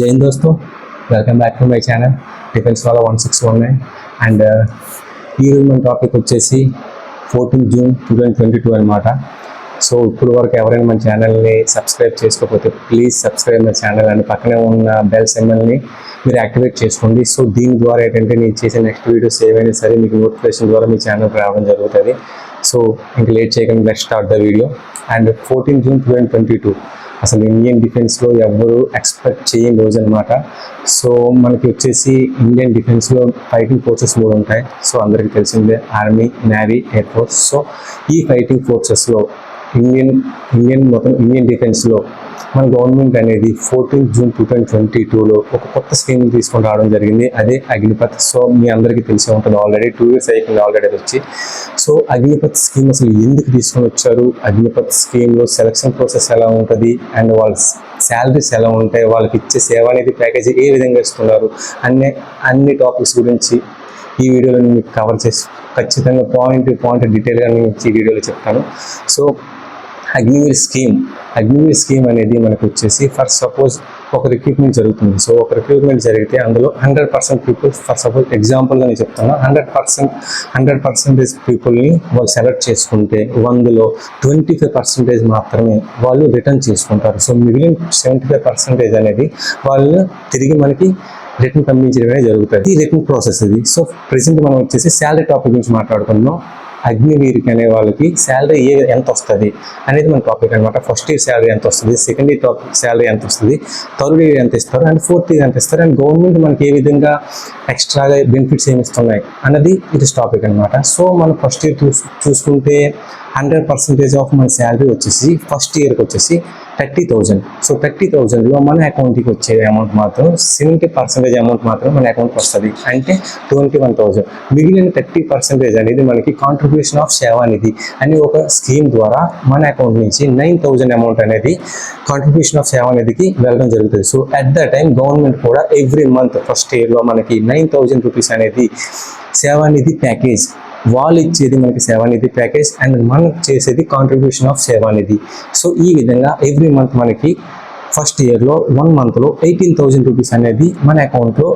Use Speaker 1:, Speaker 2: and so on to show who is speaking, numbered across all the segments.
Speaker 1: జై దోస్తో. Welcome back to my channel defence వాళ్ళ one six one nine and ఈరోజు మన టాపిక్ వచ్చేసి fourteen June two thousand twenty two అనమాట సో ఇప్పుడు వరకు ఎవరైనా మన ఛానల్ని సబ్స్క్రైబ్ చేసుకోకపోతే please subscribe my channel and పక్కనే ఉన్న బెల్ సింబల్ని మీరు యాక్టివేట్ చేసుకోండి. సో దీని ద్వారా ఏంటంటే నేను చేసే నెక్స్ట్ వీడియోస్ ఏవైనా సరే మీకు నోటిఫికేషన్ ద్వారా మీ ఛానల్కి రావడం జరుగుతుంది. సో ఇంక లేట్ చేయకుండా next start the video and fourteen June two thousand twenty two అసలు ఇండియన్ డిఫెన్స్లో ఎవ్వరూ ఎక్స్పెక్ట్ చేయని రోజు అనమాట సో మనకి వచ్చేసి ఇండియన్ డిఫెన్స్లో ఫైటింగ్ ఫోర్సెస్ మూడు ఉంటాయి. సో అందరికీ తెలిసిందే army navy air force so ఈ ఫైటింగ్ ఫోర్సెస్లో ఇండియన్ ఇండియన్ మొత్తం ఇండియన్ డిఫెన్స్లో మన గవర్నమెంట్ అనేది fourteen June two thousand twenty టూలో ఒక కొత్త స్కీమ్ తీసుకొని రావడం జరిగింది. అదే అగ్నిపత్ సో మీ అందరికీ తెలిసి ఉంటుంది ఆల్రెడీ టూ ఇయర్స్ అయిపోయింది ఆల్రెడీ అది వచ్చి. సో అగ్నిపత్ స్కీమ్ అసలు ఎందుకు తీసుకొని వచ్చారు? అగ్నిపత్ స్కీమ్లో సెలక్షన్ ప్రాసెస్ ఎలా ఉంటుంది? అండ్ వాళ్ళ శాలరీస్ ఎలా ఉంటాయి? వాళ్ళకి ఇచ్చే సేవ అనేది ప్యాకేజీ ఏ విధంగా ఇస్తున్నారు? అన్ని అన్ని టాపిక్స్ గురించి ఈ వీడియోలో మీకు కవర్ చేసి ఖచ్చితంగా పాయింట్ పాయింట్ డీటెయిల్గా నేను ఈ వీడియోలో చెప్తాను. So Agniveer scheme Agniveer scheme అనేది మనకు వచ్చేసి ఫర్ సపోజ్ ఒక రిక్రూట్మెంట్ జరుగుతుంది. సో ఒక రిక్రూట్మెంట్ జరిగితే అందులో hundred percent people for suppose ఎగ్జాంపుల్గా నేను చెప్తాను హండ్రెడ్ పర్సెంట్ హండ్రెడ్ పర్సెంటేజ్ పీపుల్ని వాళ్ళు సెలెక్ట్ చేసుకుంటే వందలో ట్వంటీ ఫైవ్ పర్సెంటేజ్ మాత్రమే వాళ్ళు రిటర్న్ చేసుకుంటారు. సో మిగిలిన సెవెంటీ ఫైవ్ పర్సెంటేజ్ అనేది వాళ్ళు తిరిగి మనకి రిటర్న్ పంపించడమే జరుగుతుంది. ఈ రిటర్న్ ప్రాసెస్ ఇది. సో ప్రెసెంట్ మనం వచ్చేసి శాలరీ టాపిక్ గురించి మాట్లాడుకుందాం అగ్నివీరికి అనే వాళ్ళకి శాలరీ ఏ ఎంత వస్తుంది అనేది మన టాపిక్ అనమాట ఫస్ట్ ఇయర్ శాలరీ ఎంత వస్తుంది సెకండ్ ఇయర్ టాపిక్ శాలరీ ఎంత వస్తుంది థర్డ్ ఇయర్ ఎంత ఇస్తారు అండ్ ఫోర్త్ ఇయర్ ఎంత ఇస్తారు అండ్ గవర్నమెంట్ మనకి ఏ విధంగా ఎక్స్ట్రాగా బెనిఫిట్స్ ఏమి ఇస్తున్నాయి అన్నది ఇది టాపిక్ అనమాట సో మనం ఫస్ట్ ఇయర్ చూసుకుంటే హండ్రెడ్ పర్సెంటేజ్ ఆఫ్ మన శాలరీ వచ్చేసి ఫస్ట్ ఇయర్కి వచ్చేసి థర్టీ థౌజండ్ సో థర్టీ థౌజండ్లో మన అకౌంట్కి వచ్చే అమౌంట్ మాత్రం సెవెంటీ పర్సెంటేజ్ అమౌంట్ మాత్రం మన అకౌంట్కి వస్తుంది. అంటే ట్వంటీ వన్ థౌజండ్ మిగిలిన థర్టీ పర్సెంటేజ్ అనేది మనకి కాంట్రిబ్యూషన్ ఆఫ్ సేవానిధి అని ఒక స్కీమ్ ద్వారా మన అకౌంట్ నుంచి నైన్ థౌజండ్ అమౌంట్ అనేది కాంట్రిబ్యూషన్ ఆఫ్ సేవానిధికి వెళ్ళడం జరుగుతుంది. So at the time government కూడా ఎవ్రీ మంత్ ఫస్ట్ ఇయర్లో మనకి నైన్ థౌజండ్ రూపీస్ అనేది సేవానిధి ప్యాకేజ్ వాళ్ళు ఇచ్చేది మనకి సేవానిధి ప్యాకేజ్ అండ్ మనం చేసేది కాంట్రిబ్యూషన్ ఆఫ్ సేవానిధి. సో ఈ విధంగా ఎవ్రీ మంత్ మనకి ఫస్ట్ ఇయర్లో వన్ మంత్లో ఎయిటీన్ థౌజండ్ రూపీస్ అనేది మన అకౌంట్లో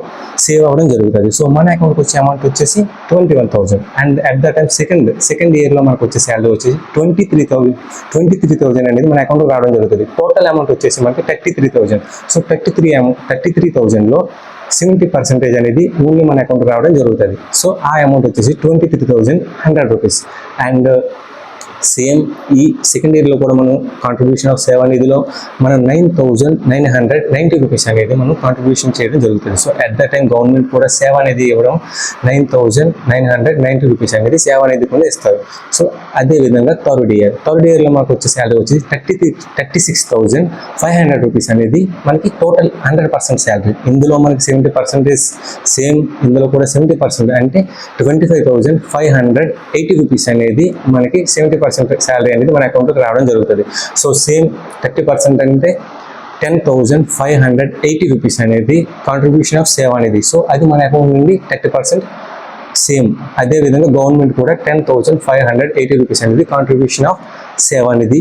Speaker 1: సేవ్ అవ్వడం జరుగుతుంది. సో మన అకౌంట్కి వచ్చే అమౌంట్ వచ్చేసి twenty one thousand and at the time second second ఇయర్లో మనకు వచ్చే శాలరీ వచ్చేసి twenty three thousand twenty three thousand అనేది మన అకౌంట్కి రావడం జరుగుతుంది. టోటల్ అమౌంట్ వచ్చేసి మనకి thirty three thousand so thirty three amount thirty three థౌసండ్లో seventy percentage అనేది ఓన్లీ మన అకౌంట్ రావడం జరుగుతుంది. సో ఆ అమౌంట్ వచ్చేసి twenty three thousand hundred rupees and same ఈ సెకండ్ ఇయర్లో కూడా మనం కాంట్రిబ్యూషన్ ఆఫ్ సేవా నిధిలో మనం nine thousand nine hundred ninety rupees అనేది మనం కాంట్రిబ్యూషన్ చేయడం జరుగుతుంది. So at the time government కూడా సేవా నిధి ఇవ్వడం nine thousand nine hundred ninety rupees అనేది సేవా నిధి కూడా ఇస్తారు. సో అదే విధంగా థర్డ్ ఇయర్. థర్డ్ ఇయర్లో మాకు వచ్చే శాలరీ వచ్చి thirty thirty six thousand five hundred rupees అనేది మనకి టోటల్ హండ్రెడ్ పర్సెంట్ శాలరీ ఇందులో మనకి సెవెంటీ పర్సెంటేజ్ సేమ్ ఇందులో కూడా సెవెంటీ పర్సెంట్ అంటే twenty five thousand five hundred eighty rupees అనేది మనకి సెవెంటీ పర్సెంట్ శాలరీ అనేది మన అకౌంట్కి రావడం జరుగుతుంది. సో సేమ్ థర్టీ పర్సెంట్ అంటే ten thousand five hundred eighty rupees అనేది కాంట్రిబ్యూషన్ ఆఫ్ సేవ్ అనేది. సో అది మన అకౌంట్ నుండి థర్టీ పర్సెంట్ సేమ్. అదే విధంగా గవర్నమెంట్ కూడా ten thousand five hundred eighty rupees అనేది కాంట్రిబ్యూషన్ ఆఫ్ సేవ్ అనేది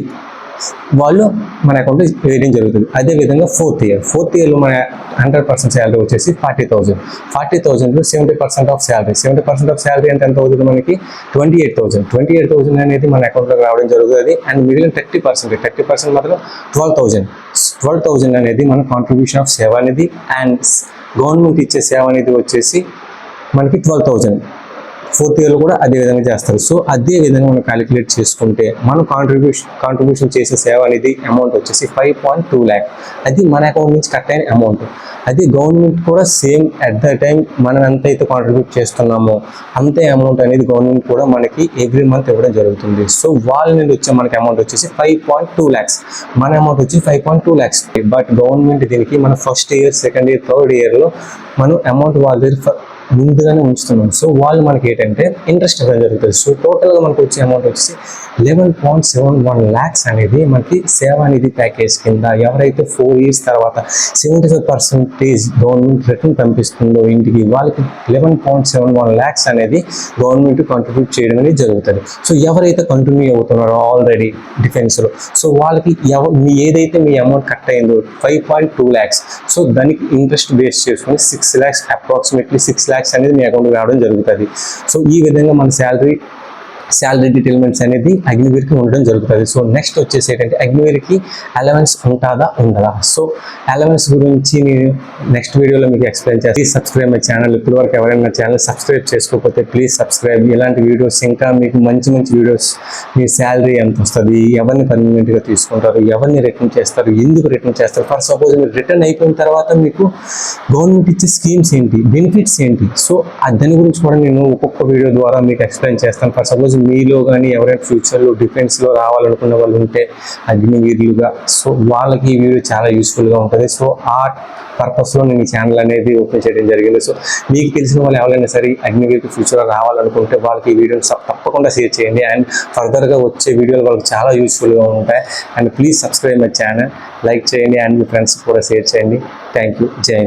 Speaker 1: వాళ్ళు మన అకౌంట్లో వేయడం జరుగుతుంది. అదే విధంగా ఫోర్త్ ఇయర్ ఫోర్త్ ఇయర్లో మన హండ్రెడ్ పర్సెంట్ శాలరీ వచ్చేసి forty thousand forty థౌసండ్లో seventy percent of salary seventy percent of salary అంటే ఎంత అవుతుంది మనకి? Twenty eight thousand twenty eight thousand అనేది మన అకౌంట్లోకి రావడం జరుగుతుంది. అండ్ మిగిలిన థర్టీ పర్సెంట్ థర్టీ పర్సెంట్ మాత్రం ట్వెల్వ్ థౌసండ్ ట్వెల్వ్ థౌసండ్ అనేది మన కాంట్రిబ్యూషన్ ఆఫ్ సేవ అనేది అండ్ గవర్నమెంట్ ఇచ్చే సేవ అనేది వచ్చేసి మనకి ట్వెల్వ్ థౌసండ్ ఫోర్త్ ఇయర్లో కూడా అదే విధంగా చేస్తారు. సో అదే విధంగా మనం క్యాలిక్యులేట్ చేసుకుంటే మనం కాంట్రిబ్యూషన్ కాంట్రిబ్యూషన్ చేసే సేవ అనేది అమౌంట్ వచ్చేసి ఫైవ్ పాయింట్ టూ ల్యాక్ అది మన అకౌంట్ నుంచి కట్ అయిన అమౌంట్ అది గవర్నమెంట్ కూడా సేమ్ అట్ ద టైం మనం ఎంతైతే అయితే కాంట్రిబ్యూట్ చేస్తున్నామో అంతే అమౌంట్ అనేది గవర్నమెంట్ కూడా మనకి ఎవ్రీ మంత్ ఇవ్వడం జరుగుతుంది. సో వాళ్ళ నుండి వచ్చే మనకి అమౌంట్ వచ్చేసి ఫైవ్ పాయింట్ టూ ల్యాక్స్ మన అమౌంట్ వచ్చి five point two lakhs but government దీనికి మన first year second year third ఇయర్లో మనం అమౌంట్ వాళ్ళ దగ్గర ముందుగానే ఉంచుతున్నాం. సో వాళ్ళు మనకి ఏంటంటే ఇంట్రెస్ట్ ఇవ్వడం జరుగుతుంది? సో టోటల్గా మనకు వచ్చే అమౌంట్ వచ్చేసి eleven point seven one lakhs అనేది మనకి సేవానిధి ప్యాకేజ్ కింద ఎవరైతే ఫోర్ ఇయర్స్ తర్వాత seventy five percentage government return పంపిస్తుందో ఇంటికి వాళ్ళకి eleven point seven one lakhs అనేది గవర్నమెంట్ కంట్రిబ్యూట్ చేయడం అనేది జరుగుతుంది. సో ఎవరైతే కంటిన్యూ అవుతున్నారో ఆల్రెడీ డిఫెన్స్లో సో వాళ్ళకి ఎవరు మీ ఏదైతే మీ అమౌంట్ కట్ అయిందో five point two lakhs so దానికి ఇంట్రెస్ట్ బేస్ చేసుకుని six lakhs approximately six lakhs అనేది మీ అకౌంట్కి రావడం జరుగుతుంది. సో ఈ విధంగా మన శాలరీ శాలరీ డీటెయిల్మెంట్స్ అనేది అగ్నివీర్కి ఉండడం జరుగుతుంది. సో నెక్స్ట్ వచ్చేసి ఏంటంటే అగ్నివీర్కి అలవెన్స్ ఉంటుందా ఉండదా? సో అలవెన్స్ గురించి నేను నెక్స్ట్ వీడియోలో మీకు ఎక్స్ప్లెయిన్ చేసి సబ్స్క్రైబ్ మై ఛానల్ ఇప్పటివరకు ఎవరైనా ఛానల్ సబ్స్క్రైబ్ చేసుకోకపోతే ప్లీజ్ సబ్స్క్రైబ్ ఇలాంటి వీడియోస్ ఇంకా మీకు మంచి మంచి వీడియోస్ మీ శాలరీ ఎంత వస్తుంది ఎవరిని పర్మనెంట్గా తీసుకుంటారు ఎవరిని రిటర్న్ చేస్తారు ఎందుకు రిటర్న్ చేస్తారు? ఫర్ సపోజ్ మీరు రిటర్న్ అయిపోయిన తర్వాత మీకు గవర్నమెంట్ ఇచ్చే స్కీమ్స్ ఏంటి బెనిఫిట్స్ ఏంటి? సో దాని గురించి కూడా నేను ఒక్కొక్క వీడియో ద్వారా మీకు ఎక్స్ప్లెయిన్ చేస్తాను. ఫర్ సపోజ్ మీలో కానీ ఎవరైనా ఫ్యూచర్లో డిఫెన్స్లో రావాలనుకున్న వాళ్ళు ఉంటే అగ్నివీరులుగా సో వాళ్ళకి ఈ వీడియో చాలా యూస్ఫుల్గా ఉంటుంది. సో ఆ పర్పస్లో నేను ఈ ఛానల్ అనేది ఓపెన్ చేయడం జరిగింది. సో మీకు తెలిసిన వాళ్ళు ఎవరైనా సరే అగ్నివీరుకి ఫ్యూచర్లో రావాలనుకుంటే వాళ్ళకి ఈ వీడియోని తప్పకుండా షేర్ చేయండి. అండ్ ఫర్దర్గా వచ్చే వీడియోలు వాళ్ళకి చాలా యూస్ఫుల్గా ఉంటాయి. And please subscribe my channel like చేయండి. అండ్ మీ ఫ్రెండ్స్ కూడా షేర్ చేయండి. థ్యాంక్ యూ జై